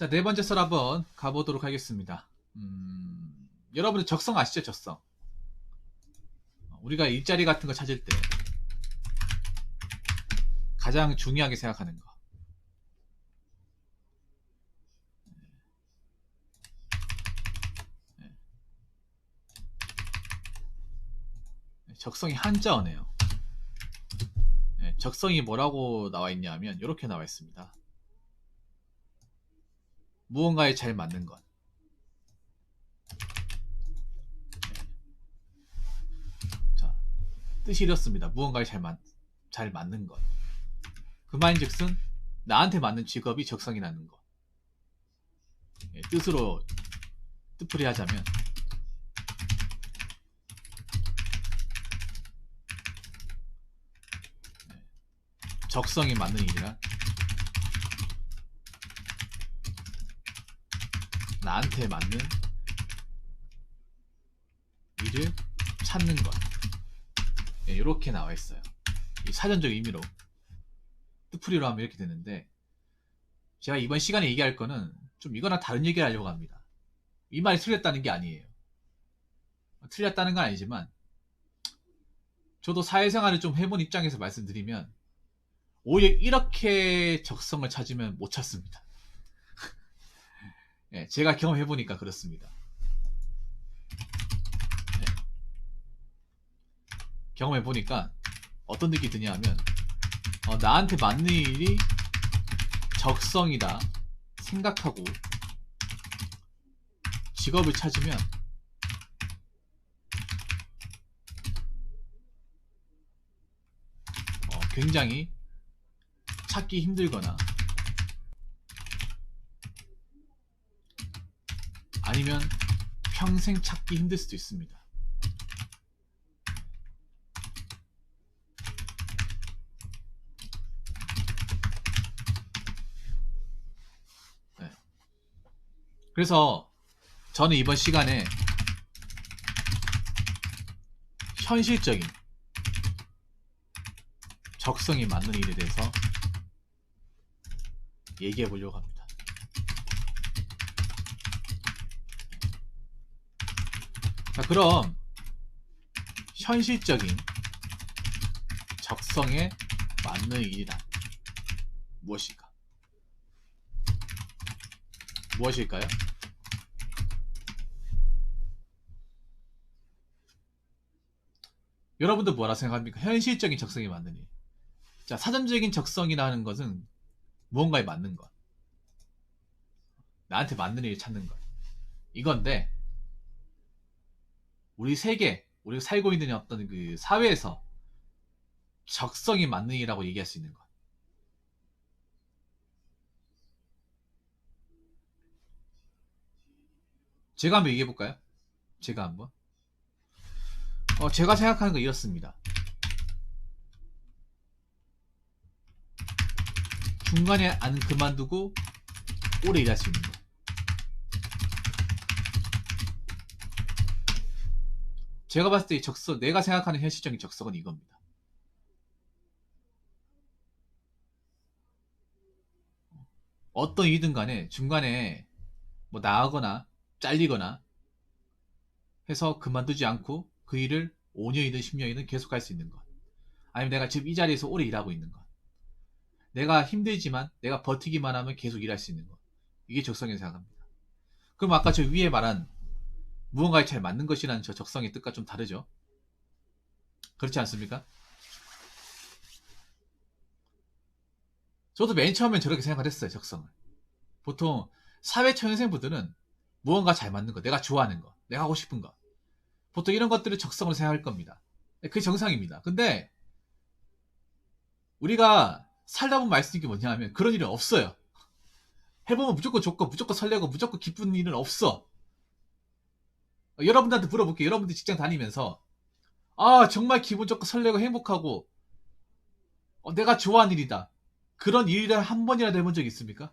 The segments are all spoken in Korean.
자, 네 번째 썰 한번 가보도록 하겠습니다. 음, 여러분들 적성 아시죠? 적성. 우리가 일자리 같은 거 찾을 때 가장 중요하게 생각하는 거. 네, 적성이 한자어네요. 네, 적성이 뭐라고 나와 있냐면 이렇게 나와 있습니다. 무언가에 잘 맞는 것. 네. 자, 뜻이 이렇습니다. 무언가에 잘, 맞, 잘 맞는 것. 그 말인즉슨 나한테 맞는 직업이 적성이 나는 것. 예, 뜻으로 뜻풀이 하자면 예, 적성이 맞는 일이란 나한테 맞는 일을 찾는 것. 예, 이렇게 나와 있어요. 이 사전적 의미로 뜻풀이로 하면 이렇게 되는데 제가 이번 시간에 얘기할 거는 좀 이거랑 다른 얘기를 하려고 합니다. 이 말이 틀렸다는 게 아니에요. 틀렸다는 건 아니지만 저도 사회생활을 좀 해본 입장에서 말씀드리면 오히려 이렇게 적성을 찾으면 못 찾습니다. 예, 제가 경험해 보니까 그렇습니다. 예. 경험해 보니까 어떤 느낌이 드냐 하면 어, 나한테 맞는 일이 적성이다 생각하고 직업을 찾으면 어, 굉장히 찾기 힘들거나 아니면 평생 찾기 힘들 수도 있습니다. 네. 그래서 저는 이번 시간에 현실적인 적성이 맞는 일에 대해서 얘기해 보려고 합니다. 자, 그럼 현실적인 적성에 맞는 일이란 무엇일까? 무엇일까요? 여러분들 뭐라 생각합니까? 현실적인 적성에 맞는 일. 자, 사전적인 적성이라는 것은 무언가에 맞는 것. 나한테 맞는 일을 찾는 것. 이건데, 우리 세계, 우리가 살고 있는 어떤 그 사회에서 적성이 맞는 일이라고 얘기할 수 있는 것. 제가 한번 얘기해 볼까요? 제가 한번. 어, 제가 생각하는 건 이렇습니다. 중간에 안 그만두고 오래 일할 수 있는 거. 제가 봤을 때 이 적성, 내가 생각하는 현실적인 적성은 이겁니다. 어떤 이든 간에 중간에 뭐 나가거나 잘리거나 해서 그만두지 않고 그 일을 5년이든 10년이든 계속 할 수 있는 것. 아니면 내가 지금 이 자리에서 오래 일하고 있는 것. 내가 힘들지만 내가 버티기만 하면 계속 일할 수 있는 것. 이게 적성이라고 생각합니다. 그럼 아까 저 위에 말한 무언가에 잘 맞는 것이라는 저 적성의 뜻과 좀 다르죠? 그렇지 않습니까? 저도 맨 처음엔 저렇게 생각을 했어요, 적성을. 보통 사회 초년생분들은 무언가 잘 맞는 거, 내가 좋아하는 거, 내가 하고 싶은 거. 보통 이런 것들을 적성으로 생각할 겁니다. 그게 정상입니다. 근데 우리가 살다 보면 말씀드린 게 뭐냐 하면 그런 일은 없어요. 해보면 무조건 좋고 무조건 설레고 무조건 기쁜 일은 없어. 여러분들한테 물어볼게요. 여러분들 직장 다니면서 아 정말 기분 좋고 설레고 행복하고 어, 내가 좋아하는 일이다. 그런 일을 한 번이라도 해본 적 있습니까?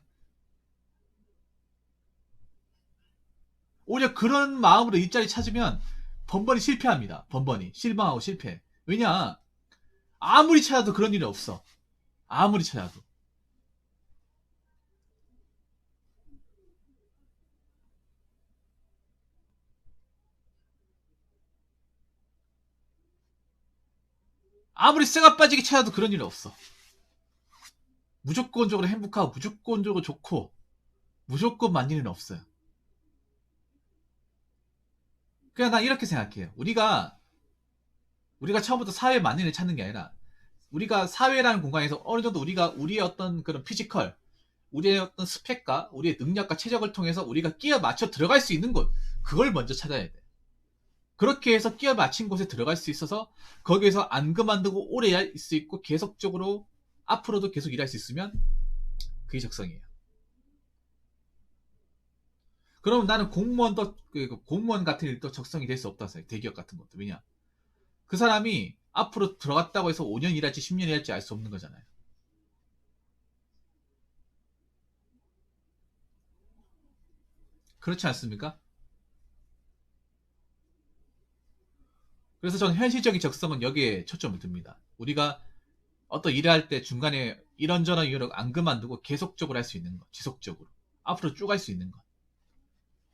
오히려 그런 마음으로 일자리 찾으면 번번이 실패합니다. 번번이 실망하고 실패. 왜냐 아무리 찾아도 그런 일이 없어. 아무리 찾아도. 아무리 쇠가 빠지게 찾아도 그런 일은 없어. 무조건적으로 행복하고 무조건적으로 좋고 무조건 만일은 없어요. 그냥 난 이렇게 생각해요. 우리가 우리가 처음부터 사회 만인을 찾는 게 아니라 우리가 사회라는 공간에서 어느 정도 우리가 우리의 어떤 그런 피지컬, 우리의 어떤 스펙과 우리의 능력과 체력을 통해서 우리가 끼어 맞춰 들어갈 수 있는 곳, 그걸 먼저 찾아야 돼. 그렇게 해서 끼어 맞힌 곳에 들어갈 수 있어서 거기에서 안 그만두고 오래 할 수 있고 계속적으로 앞으로도 계속 일할 수 있으면 그게 적성이에요. 그럼 나는 공무원도 그 공무원 같은 일도 적성이 될 수 없다 생각. 대기업 같은 것도 왜냐? 그 사람이 앞으로 들어갔다고 해서 5년 일할지 10년 일할지 알 수 없는 거잖아요. 그렇지 않습니까? 그래서 저는 현실적인 적성은 여기에 초점을 둡니다. 우리가 어떤 일을 할 때 중간에 이런저런 이유로 안 그만두고 계속적으로 할 수 있는 것, 지속적으로. 앞으로 쭉 할 수 있는 것.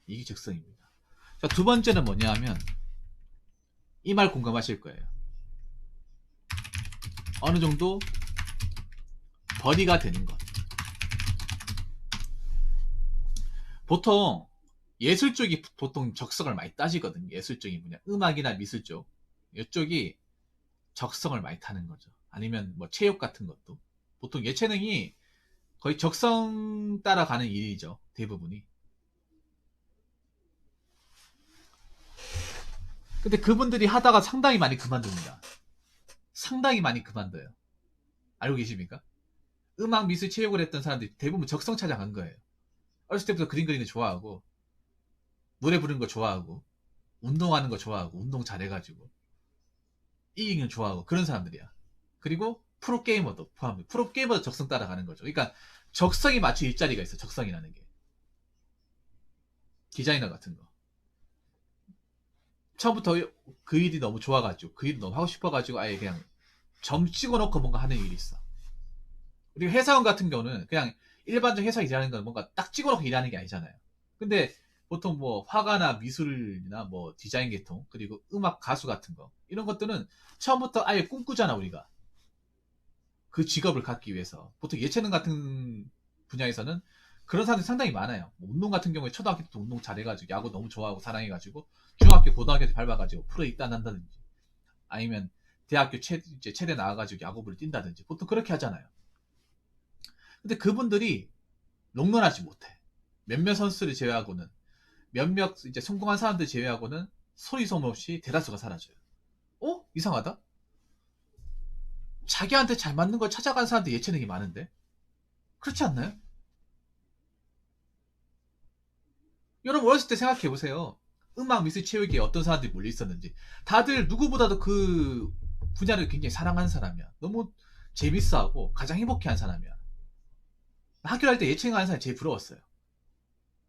이게 적성입니다. 자, 두 번째는 뭐냐 하면, 이 말 공감하실 거예요. 어느 정도 버디가 되는 것. 보통 예술 쪽이 보통 적성을 많이 따지거든요. 예술 쪽이 뭐냐. 음악이나 미술 쪽. 이쪽이 적성을 많이 타는 거죠. 아니면 뭐 체육 같은 것도. 보통 예체능이 거의 적성 따라가는 일이죠. 대부분이. 근데 그분들이 하다가 상당히 많이 그만둡니다. 상당히 많이 그만둬요. 알고 계십니까? 음악, 미술, 체육을 했던 사람들이 대부분 적성 찾아간 거예요. 어렸을 때부터 그림 그리는 거 좋아하고, 노래 부르는 거 좋아하고, 운동하는 거 좋아하고, 운동 잘해가지고, 이기는 좋아하고, 그런 사람들이야. 그리고 프로게이머도 포함해. 프로게이머도 적성 따라가는 거죠. 그러니까 적성이 맞춘 일자리가 있어, 적성이라는 게. 디자이너 같은 거. 처음부터 그 일이 너무 좋아가지고 그 일이 너무 하고 싶어가지고 아예 그냥 점 찍어놓고 뭔가 하는 일이 있어. 그리고 회사원 같은 경우는 그냥 일반적 회사 일하는 건 뭔가 딱 찍어놓고 일하는 게 아니잖아요. 근데 보통 뭐 화가나 미술이나 뭐 디자인 계통 그리고 음악 가수 같은 거 이런 것들은 처음부터 아예 꿈꾸잖아 우리가 그 직업을 갖기 위해서 보통 예체능 같은 분야에서는 그런 사람들이 상당히 많아요. 뭐 운동 같은 경우에 초등학교 때도 운동 잘해가지고 야구 너무 좋아하고 사랑해가지고 중학교, 고등학교 때 밟아가지고 프로에 입단한다든지 아니면 대학교 최, 이제 최대 나와가지고 야구부를 뛴다든지 보통 그렇게 하잖아요. 근데 그분들이 롱런하지 못해. 몇몇 선수를 제외하고는 몇몇 이제 성공한 사람들 제외하고는 소리 소문 없이 대다수가 사라져요. 어? 이상하다? 자기한테 잘 맞는 걸 찾아간 사람들 예체능이 많은데? 그렇지 않나요? 여러분 어렸을 때 생각해 보세요. 음악, 미술, 체육에 어떤 사람들이 몰려 있었는지. 다들 누구보다도 그 분야를 굉장히 사랑하는 사람이야. 너무 재밌어하고 가장 행복해하는 사람이야. 학교 할때 예체능 하는 사람이 제일 부러웠어요.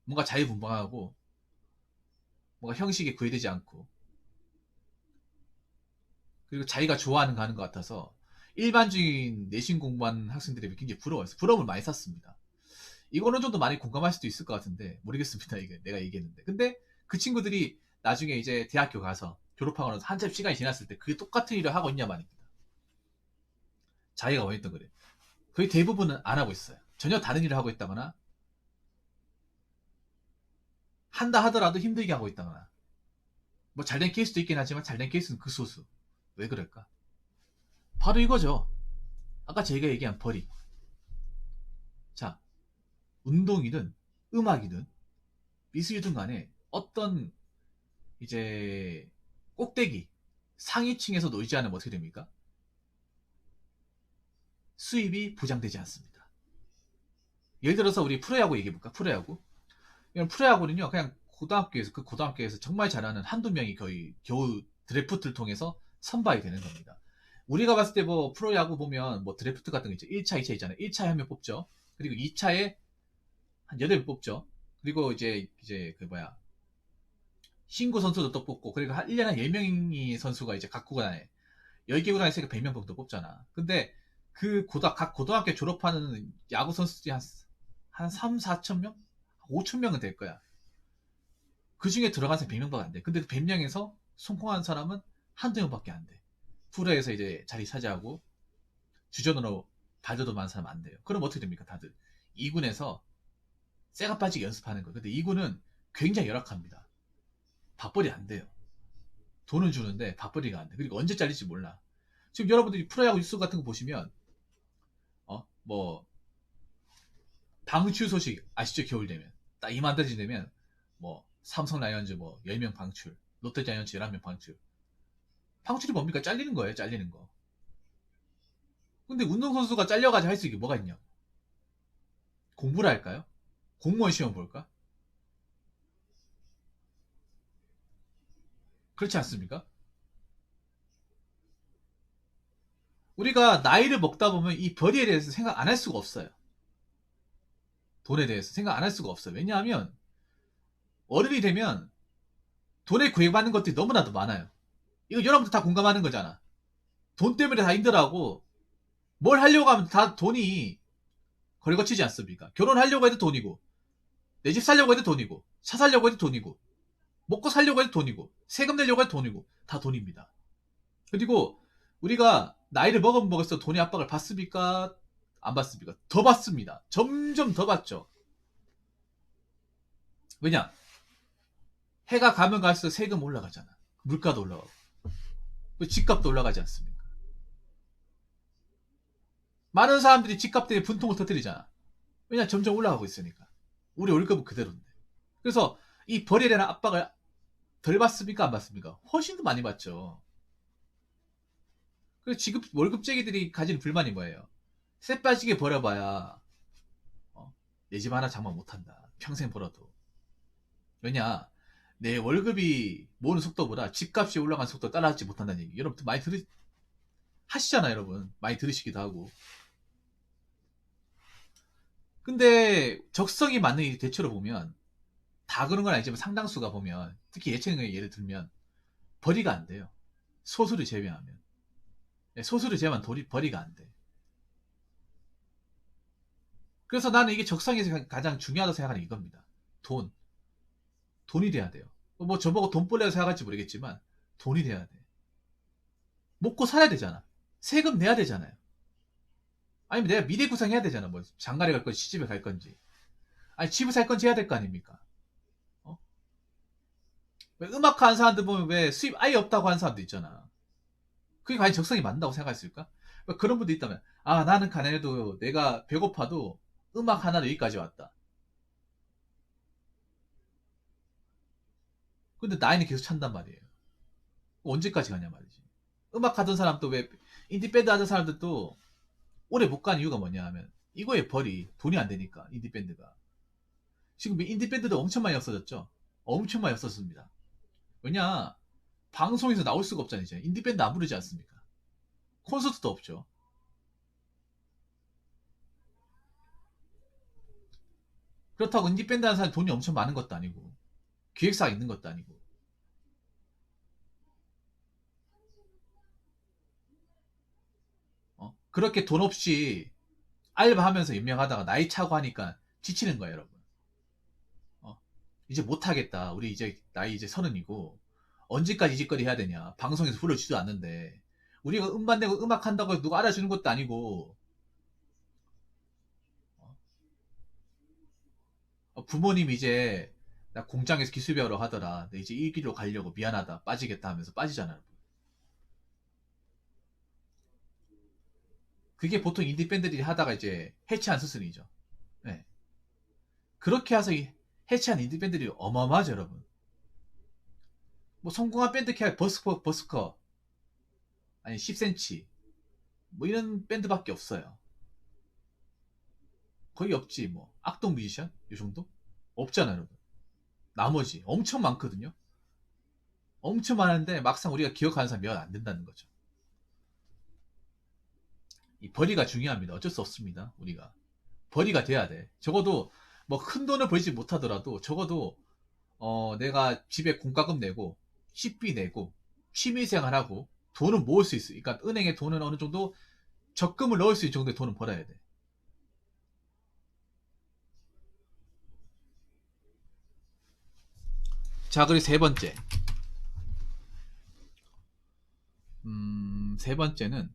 뭔가 자유분방하고 뭔가 형식에 구애되지 않고 그리고 자기가 좋아하는 거 하는 것 같아서 일반적인 내신 공부하는 학생들이 굉장히 부러워서 부러움을 많이 샀습니다. 이거는 좀 더 많이 공감할 수도 있을 것 같은데 모르겠습니다. 이게 내가 얘기했는데. 근데 그 친구들이 나중에 이제 대학교 가서 졸업하고 나서 한참 시간이 지났을 때그 똑같은 일을 하고 있냐 말입니다. 자기가 원했던 거래. 거의 대부분은 안 하고 있어요. 전혀 다른 일을 하고 있다거나 한다 하더라도 힘들게 하고 있다거나 뭐 잘된 케이스도 있긴 하지만 잘된 케이스는 그 소수. 왜 그럴까? 바로 이거죠. 아까 제가 얘기한 벌이. 자, 운동이든 음악이든 미술이든 간에 어떤 이제 꼭대기 상위층에서 놀지 않으면 어떻게 됩니까? 수입이 보장되지 않습니다. 예를 들어서 우리 프로야구 얘기해볼까? 프로야구. 프로야구는요, 그냥 고등학교에서, 그 고등학교에서 정말 잘하는 한두 명이 거의 겨우 드래프트를 통해서 선발이 되는 겁니다. 우리가 봤을 때 뭐 프로야구 보면 뭐 드래프트 같은 거 있죠. 1차, 2차 있잖아요. 1차에 한 명 뽑죠. 그리고 2차에 한 8명 뽑죠. 그리고 이제, 이제 그 뭐야. 신구 선수도 또 뽑고, 그리고 한 1년에 한 10명이 선수가 이제 각 구간에, 10개 구간에 있으니까 100명 정도 뽑잖아. 근데 그 고등, 각 고등학교 졸업하는 야구 선수들이 한, 한 3, 4천 명? 5천 명은 될 거야. 그 중에 들어간 사람 100명밖에 안 돼. 근데 그 100명에서 성공한 사람은 한두 명밖에 안 돼. 프로에서 이제 자리 차지하고 주전으로 발도도 많은 사람 안 돼요. 그럼 어떻게 됩니까, 다들? 2군에서 쇠가 빠지게 연습하는 거예요. 근데 2군은 굉장히 열악합니다. 밥벌이 안 돼요. 돈을 주는데 밥벌이가 안 돼. 그리고 언제 잘릴지 몰라. 지금 여러분들이 프로야구 뉴스 같은 거 보시면 어, 뭐 방출 소식 아시죠? 겨울 되면 딱 이맘때쯤 되면 뭐 삼성 라이언즈 뭐 10명 방출, 롯데 자이언츠 11명 방출. 방출이 뭡니까? 잘리는 거예요, 잘리는 거. 근데 운동선수가 잘려가지고 할 수 있는 게 뭐가 있냐? 공부를 할까요? 공무원 시험 볼까? 그렇지 않습니까? 우리가 나이를 먹다 보면 이 벌이에 대해서 생각 안 할 수가 없어요. 돈에 대해서 생각 안 할 수가 없어요. 왜냐하면 어른이 되면 돈에 구애받는 것들이 너무나도 많아요. 이거 여러분들 다 공감하는 거잖아. 돈 때문에 다 힘들어하고 뭘 하려고 하면 다 돈이 거리거치지 않습니까? 결혼하려고 해도 돈이고 내 집 살려고 해도 돈이고 차 살려고 해도 돈이고 먹고 살려고 해도 돈이고 세금 내려고 해도 돈이고 다 돈입니다. 그리고 우리가 나이를 먹으면 먹을수록 돈의 압박을 받습니까? 안 받습니까? 더 받습니다. 점점 더 받죠. 왜냐? 해가 가면 갈수록 세금 올라가잖아. 물가도 올라가고. 그 집값도 올라가지 않습니까? 많은 사람들이 집값 때문에 분통을 터뜨리잖아. 왜냐? 점점 올라가고 있으니까. 우리 월급은 그대로인데. 그래서 이 벌이에 대한 압박을 덜 받습니까? 안 받습니까? 훨씬 더 많이 받죠. 그래서 지금 월급쟁이들이 가진 불만이 뭐예요? 쇠 빠지게 벌어봐야 어? 내집 하나 장만 못한다. 평생 벌어도. 왜냐? 내 월급이 모으는 속도보다 집값이 올라가는 속도 따라하지 못한다는 얘기. 여러분 많이 들으 하시잖아요, 여러분. 많이 들으시기도 하고. 근데 적성이 맞는 이 대체로 보면 다 그런 건 아니지만 상당수가 보면 특히 예체능의 예를 들면 벌이가 안 돼요. 소수를 제외하면. 네, 소수를 제외하면 벌이가 안 돼. 그래서 나는 이게 적성에서 가장 중요하다고 생각하는 이겁니다. 돈. 돈이 돼야 돼요. 뭐 저보고 돈벌레라고 생각할지 모르겠지만 돈이 돼야 돼. 먹고 살아야 되잖아. 세금 내야 되잖아요. 아니면 내가 미래 구상해야 되잖아. 뭐 장가래 갈 건지 시집에 갈 건지. 아니 집을 살 건지 해야 될 거 아닙니까? 어? 왜 음악 하는 사람들 보면 왜 수입 아예 없다고 하는 사람도 있잖아. 그게 과연 적성이 맞는다고 생각했을까? 왜 그런 분도 있다면 아 나는 가난해도 내가 배고파도 음악 하나로 여기까지 왔다. 근데 나이는 계속 찬단 말이에요. 언제까지 가냐 말이지. 음악 하던 사람도 왜 인디 밴드 하던 사람들도 오래 못 간 이유가 뭐냐 하면 이거에 벌이 돈이 안 되니까 인디 밴드가 지금 인디 밴드도 엄청 많이 없어졌죠 엄청 많이 없어졌습니다 왜냐 방송에서 나올 수가 없잖아요 이제 인디 밴드 안 부르지 않습니까 콘서트도 없죠 그렇다고 인디 밴드 하는 사람이 돈이 엄청 많은 것도 아니고 기획사가 있는 것도 아니고 어? 그렇게 돈 없이 알바하면서 유명하다가 나이 차고 하니까 지치는 거예요, 여러분. 어? 이제 못하겠다. 우리 이제 나이 이제 서른이고 언제까지 이 짓거리 해야 되냐. 방송에서 불러주지도 않는데 우리가 음반 내고 음악 한다고 누가 알아주는 것도 아니고 어, 부모님 이제 나 공장에서 기술 배우러 하더라. 근데 이제 이 길로 가려고 미안하다. 빠지겠다 하면서 빠지잖아요. 그게 보통 인디 밴드들이 하다가 이제 해체한 수순이죠. 네. 그렇게 해서 해체한 인디 밴드들이 어마어마하죠, 여러분. 뭐 성공한 밴드 캐 버스커, 버스커, 아니 10cm, 뭐 이런 밴드밖에 없어요. 거의 없지, 뭐 악동 뮤지션 이 정도 없잖아요, 여러분. 나머지 엄청 많거든요. 엄청 많은데 막상 우리가 기억하는 사람이 몇 안 된다는 거죠. 이 벌이가 중요합니다. 어쩔 수 없습니다. 우리가 벌이가 돼야 돼. 적어도 뭐 큰 돈을 벌지 못하더라도 적어도 어 내가 집에 공과금 내고 식비 내고 취미생활하고 돈은 모을 수 있어. 그러니까 은행에 돈은 어느 정도 적금을 넣을 수 있는 정도의 돈은 벌어야 돼. 자, 그리고 세 번째. 음, 세 번째는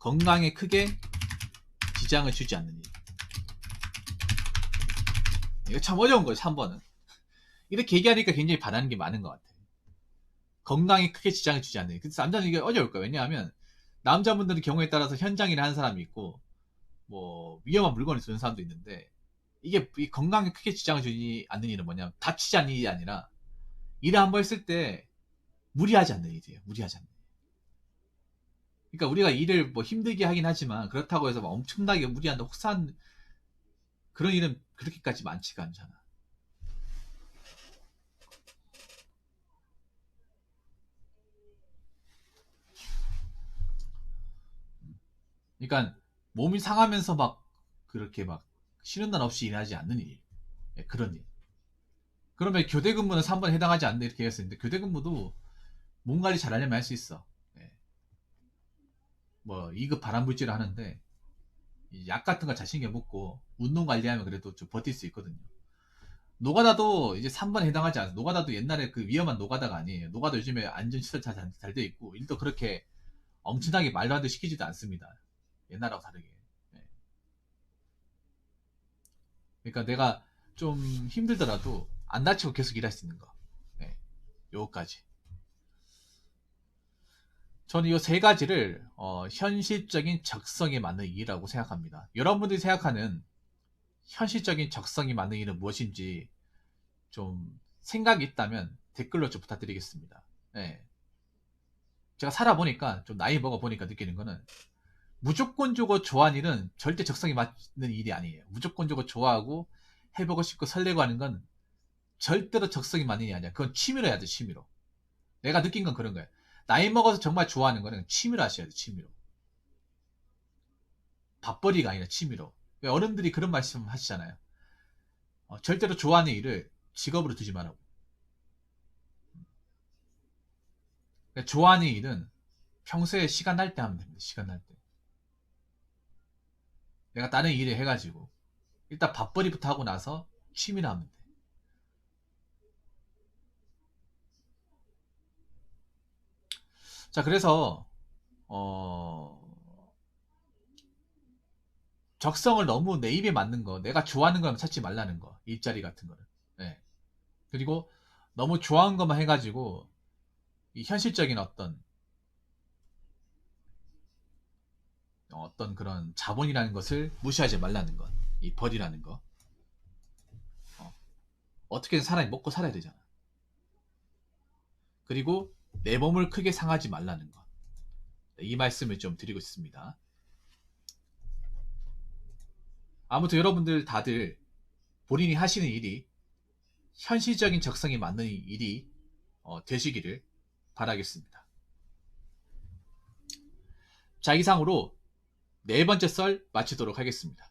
건강에 크게 지장을 주지 않는 일. 이거 참 어려운 거예요, 3번은. 이렇게 얘기하니까 굉장히 바라는 게 많은 것 같아요. 건강에 크게 지장을 주지 않는 일. 그래서 남자는 이게 어려울 거예요. 왜냐하면 남자분들은 경우에 따라서 현장 일을 하는 사람이 있고 뭐 위험한 물건을 쓰는 사람도 있는데 이게 이 건강에 크게 지장을 주지 않는 일은 뭐냐면 다치지 않는 일이 아니라 일을 한번 했을 때 무리하지 않는 일이에요. 무리하지 않는 일. 그러니까 우리가 일을 뭐 힘들게 하긴 하지만 그렇다고 해서 막 엄청나게 무리한다 혹사한 그런 일은 그렇게까지 많지가 않잖아. 그러니까 몸이 상하면서 막 그렇게 막 쉬는 날 없이 일하지 않는 일. 예, 그런 일. 그러면 교대 근무는 3번에 해당하지 않는다 이렇게 얘기했었는데 교대 근무도 몸 관리 잘하려면 할 수 있어. 예. 뭐 2급 발암물질을 하는데 이약 같은 거 자신있게 먹고 운동 관리하면 그래도 좀 버틸 수 있거든요. 노가다도 이제 3번에 해당하지 않아요. 노가다도 옛날에 그 위험한 노가다가 아니에요. 노가다 요즘에 안전시설 잘돼 있고 일도 그렇게 엄청나게 말도 안 돼 시키지도 않습니다. 옛날하고 다르게. 예. 그러니까 내가 좀 힘들더라도 안 다치고 계속 일할 수 있는 거. 네. 요거까지. 저는 이 세 가지를 어, 현실적인 적성에 맞는 일이라고 생각합니다. 여러분들이 생각하는 현실적인 적성이 맞는 일은 무엇인지 좀 생각이 있다면 댓글로 좀 부탁드리겠습니다. 네. 제가 살아보니까 좀 나이 먹어보니까 느끼는 거는 무조건적으로 좋아하는 일은 절대 적성이 맞는 일이 아니에요. 무조건적으로 좋아하고 해보고 싶고 설레고 하는 건 절대로 적성이 맞는 일이 아니야. 그건 취미로 해야 돼, 취미로. 내가 느낀 건 그런 거야. 나이 먹어서 정말 좋아하는 거는 취미로 하셔야 돼, 취미로. 밥벌이가 아니라 취미로. 왜 어른들이 그런 말씀 하시잖아요. 어, 절대로 좋아하는 일을 직업으로 두지 말라고. 그러니까 좋아하는 일은 평소에 시간 날 때 하면 됩니다, 시간 날 때. 내가 다른 일을 해가지고 일단 밥벌이부터 하고 나서 취미로 하면 돼. 자, 그래서 어 적성을 너무 내 입에 맞는 거, 내가 좋아하는 거면 찾지 말라는 거, 일자리 같은 거를. 네. 그리고 너무 좋아하는 것만 해가지고 이 현실적인 어떤 어떤 그런 자본이라는 것을 무시하지 말라는 것, 이 벌이라는 거. 어. 어떻게든 사람이 먹고 살아야 되잖아. 그리고 내 몸을 크게 상하지 말라는 것. 네, 이 말씀을 좀 드리고 있습니다. 아무튼 여러분들 다들 본인이 하시는 일이 현실적인 적성이 맞는 일이 어, 되시기를 바라겠습니다. 자, 이상으로 네 번째 썰 마치도록 하겠습니다.